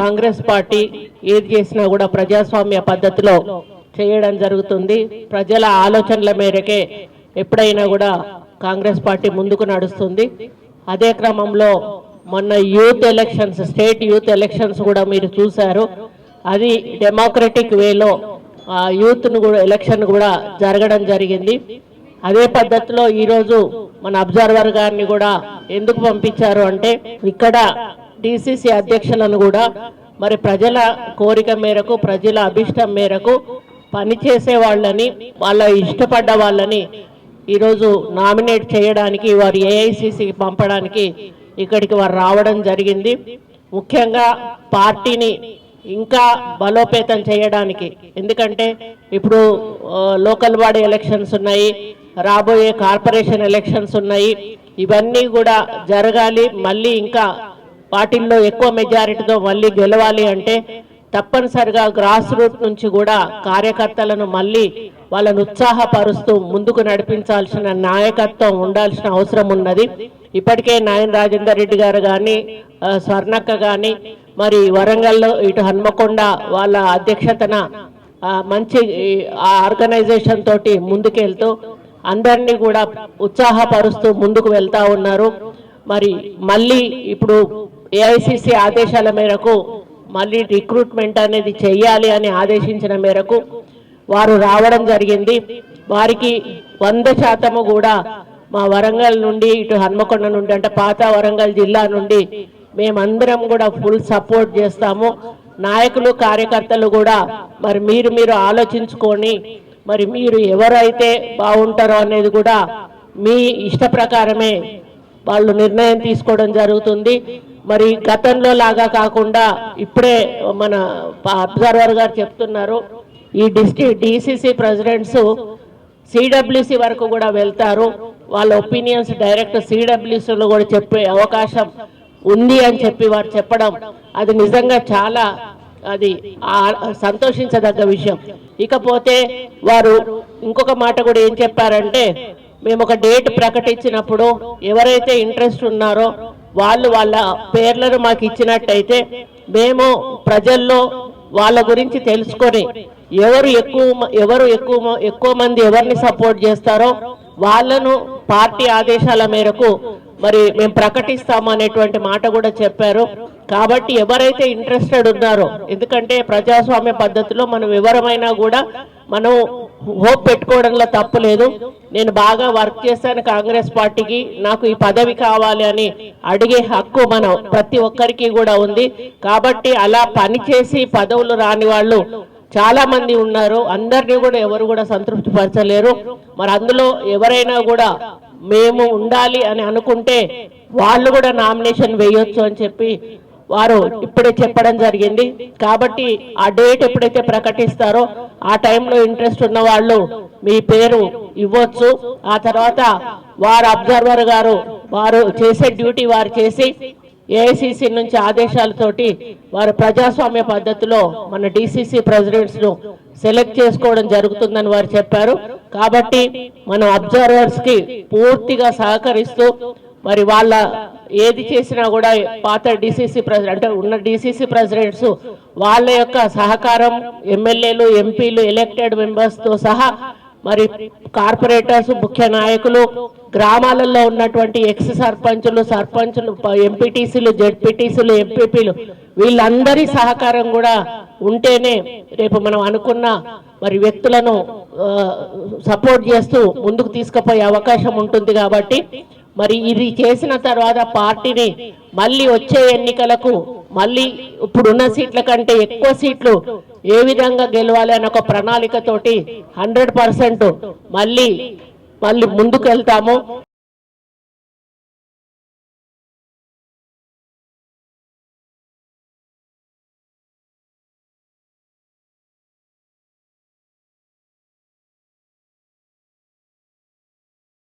Congress party ఏది చేసినా కూడా ప్రజాస్వామ్య పద్ధతిలో చేయడం జరుగుతుంది. ప్రజల ఆలోచనల మేరకే ఎప్పుడైనా కూడా కాంగ్రెస్ పార్టీ ముందుకు నడుస్తుంది. అదే క్రమంలో మొన్న youth elections state youth elections కూడా మీరు చూశారు. అది డెమోక్రటిక్ వేలో యూత్ను కూడా ఎలక్షన్ కూడా జరగడం జరిగింది. అదే పద్ధతిలో ఈరోజు మన అబ్జర్వర్ గారిని కూడా ఎందుకు పంపించారు అంటే ఇక్కడ డిసిసి అధ్యక్షులను కూడా మరి ప్రజల కోరిక మేరకు ప్రజల అభిష్టం మేరకు పనిచేసే వాళ్ళని వాళ్ళ ఇష్టపడ్డ వాళ్ళని ఈరోజు నామినేట్ చేయడానికి వారు ఏఐసిసికి పంపడానికి ఇక్కడికి వారు రావడం జరిగింది. ముఖ్యంగా పార్టీని ఇంకా బలోపేతం చేయడానికి. ఎందుకంటే ఇప్పుడు లోకల్ బాడీ ఎలక్షన్స్ ఉన్నాయి రాబోయే కార్పొరేషన్ ఎలక్షన్స్ ఉన్నాయి. ఇవన్నీ కూడా జరగాలి మళ్ళీ ఇంకా వాటిల్లో ఎక్కువ మెజారిటీతో మళ్ళీ గెలవాలి అంటే తప్పనిసరిగా గ్రాస్ రూట్ నుంచి కూడా కార్యకర్తలను మళ్ళీ వాళ్ళను ఉత్సాహపరుస్తూ ముందుకు నడిపించాల్సిన నాయకత్వం ఉండాల్సిన అవసరం ఉన్నది. ఇప్పటికే నాయన రాజేందర్ రెడ్డి గారు కానీ స్వర్ణక్క కానీ మరి వరంగల్లో ఇటు హన్మకొండ వాళ్ళ అధ్యక్షతన మంచి ఆ ఆర్గనైజేషన్ తోటి ముందుకెళ్తూ అందరినీ కూడా ఉత్సాహపరుస్తూ ముందుకు వెళ్తా ఉన్నారు. మరి మళ్ళీ ఇప్పుడు ఏఐసిసి ఆదేశాల మేరకు మళ్ళీ రిక్రూట్మెంట్ అనేది చేయాలి అని ఆదేశించిన మేరకు వారు రావడం జరిగింది. వారికి వంద శాతము కూడా మా వరంగల్ నుండి ఇటు హన్మకొండ నుండి అంటే పాత వరంగల్ జిల్లా నుండి మేమందరం కూడా ఫుల్ సపోర్ట్ చేస్తాము. నాయకులు కార్యకర్తలు కూడా మరి మీరు మీరు ఆలోచించుకొని మరి మీరు ఎవరైతే బాగుంటారో అనేది కూడా మీ ఇష్ట ప్రకారమే వాళ్ళు నిర్ణయం తీసుకోవడం జరుగుతుంది. మరి గతంలో లాగా కాకుండా ఇప్పుడే మన అబ్జర్వర్ గారు చెప్తున్నారు ఈ డిస్టి డిసిసి ప్రెసిడెంట్స్ సిడబ్ల్యూసి వరకు కూడా వెళ్తారు. వాళ్ళ ఒపీనియన్స్ డైరెక్ట్ సిడబ్ల్యూసీలో కూడా చెప్పే అవకాశం ఉంది అని చెప్పి వారు చెప్పడం అది నిజంగా చాలా అది సంతోషించదగ్గ విషయం. ఇకపోతే వారు ఇంకొక మాట కూడా ఏం చెప్పారంటే మేము ఒక డేట్ ప్రకటించినప్పుడు ఎవరైతే ఇంట్రెస్ట్ ఉన్నారో వాళ్ళు వాళ్ళ పేర్లను మాకు ఇచ్చినట్టయితే మేము ప్రజల్లో వాళ్ళ గురించి తెలుసుకొని ఎవరు ఎక్కువ మ- ఎవరు ఎక్కువ ఎక్కువ మంది ఎవరిని సపోర్ట్ చేస్తారో వాళ్ళను పార్టీ ఆదేశాల మేరకు మరి మేము ప్రకటిస్తాము అనేటువంటి మాట కూడా చెప్పారు. కాబట్టి ఎవరైతే ఇంట్రెస్టెడ్ ఉన్నారో ఎందుకంటే ప్రజాస్వామ్య పద్ధతిలో మనం వివరమైనా కూడా మనం హోప్ పెట్టుకోవడంలో తప్పు లేదు. నేను బాగా వర్క్ చేశాను కాంగ్రెస్ పార్టీకి. నాకు ఈ పదవి కావాలి అని అడిగే హక్కు మనం ప్రతి ఒక్కరికి కూడా ఉంది. కాబట్టి అలా పనిచేసి పదవులు రాని వాళ్ళు చాలా మంది ఉన్నారు. అందరినీ కూడా ఎవరు కూడా సంతృప్తి పరచలేరు మరి అందులో ఎవరైనా కూడా మేము ఉండాలి అని అనుకుంటే వాళ్ళు కూడా నామినేషన్ వేయొచ్చు అని చెప్పి వారు ఇప్పుడే చెప్పడం జరిగింది. కాబట్టి ఆ డేట్ ఎప్పుడైతే ప్రకటిస్తారో ఆ టైంలో ఇంట్రెస్ట్ ఉన్న వాళ్ళు మీ పేరు ఇవ్వచ్చు. ఆ తర్వాత వారు అబ్జర్వర్ గారు వారు చేసే డ్యూటీ వారు చేసి ఏఐసిసి నుంచి ఆదేశాలతోటి వారు ప్రజాస్వామ్య పద్ధతిలో మన డిసిసి ప్రెసిడెంట్స్ను సెలెక్ట్ చేసుకోవడం జరుగుతుందని వారు చెప్పారు. కాబట్టి మనం అబ్జర్వర్స్కి పూర్తిగా సహకరిస్తూ మరి వాళ్ళ ఏది చేసినా కూడా పాత డిసిసి ప్రెసిడెంట్ అంటే ఉన్న డిసిసి ప్రెసిడెంట్స్ వాళ్ళ యొక్క సహకారం ఎమ్మెల్యేలు ఎంపీలు ఎలక్టెడ్ మెంబర్స్తో సహా మరి కార్పొరేటర్స్ ముఖ్య నాయకులు గ్రామాలలో ఉన్నటువంటి ఎక్స్ సర్పంచులు సర్పంచులు ఎంపీటీసీలు జెడ్పీటీసీలు ఎంపీపీలు వీళ్ళందరి సహకారం కూడా ఉంటేనే రేపు మనం అనుకున్న మరి వ్యక్తులను సపోర్ట్ చేస్తూ ముందుకు తీసుకుపోయే అవకాశం ఉంటుంది కాబట్టి మరి ఇది చేసిన తర్వాత పార్టీని మళ్ళీ వచ్చే ఎన్నికలకు మళ్ళీ ఇప్పుడున్న సీట్ల కంటే ఎక్కువ సీట్లు ఏ విధంగా గెలవాలి అన్న ఒక ప్రణాళికతోటి హండ్రెడ్ పర్సెంట్ మళ్ళీ మళ్ళీ ముందుకు వెళ్తాము